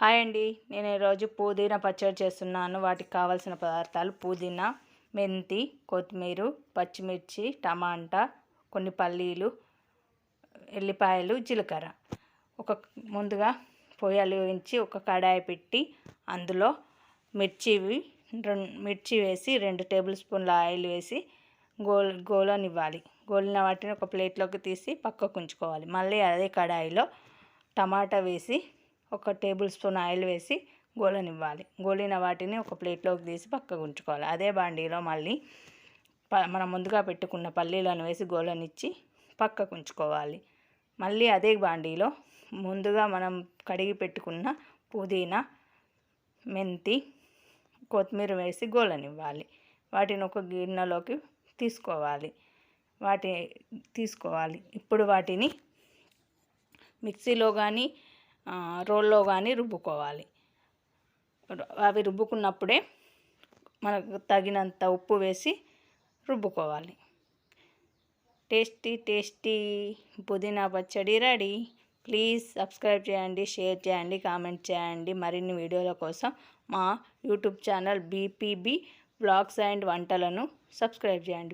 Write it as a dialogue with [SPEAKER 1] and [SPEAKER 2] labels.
[SPEAKER 1] Hi అండి. నేను ఈరోజు పుదీనా పచ్చడి చేస్తున్నాను. వాటికి కావాల్సిన పదార్థాలు పుదీనా మెంతి కొత్తిమీర పచ్చిమిర్చి టమాటా కొన్ని పల్లీలు ఎల్లిపాయలు జీలకర్ర. ఒక ముందుగా పొయ్యి వెలిగించి ఒక కడాయి పెట్టి అందులో మిర్చివి రెండు మిర్చి వేసి రెండు టేబుల్ స్పూన్ల ఆయిల్ వేసి గోల్ గోలనివ్వాలి. గోలిన వాటిని ఒక ప్లేట్లోకి తీసి పక్కకు ఉంచుకోవాలి. మళ్ళీ అదే కడాయిలో టమాటా వేసి ఒక టేబుల్ స్పూన్ ఆయిల్ వేసి గోలనివ్వాలి. గోలిన వాటిని ఒక ప్లేట్లోకి తీసి పక్కకు ఉంచుకోవాలి. అదే బాండీలో మళ్ళీ మనం ముందుగా పెట్టుకున్న పల్లీలను వేసి గోలనిచ్చి పక్కకు ఉంచుకోవాలి. మళ్ళీ అదే బాండీలో ముందుగా మనం కడిగి పెట్టుకున్న పుదీనా మెంతి కొత్తిమీర వేసి గోలనివ్వాలి. వాటిని ఒక గిన్నెలోకి తీసుకోవాలి. వాటి తీసుకోవాలి. ఇప్పుడు వాటిని మిక్సీలో కానీ రోల్లో కానీ రుబ్బుకోవాలి. అవి రుబ్బుకున్నప్పుడే మనకు తగినంత ఉప్పు వేసి రుబ్బుకోవాలి. టేస్టీ టేస్టీ పుదీనా పచ్చడి రెడీ. ప్లీజ్ సబ్స్క్రైబ్ చేయండి షేర్ చేయండి కామెంట్ చేయండి. మరిన్ని వీడియోల కోసం మా YouTube channel BPB blogs and వంటలను సబ్స్క్రైబ్ చేయండి.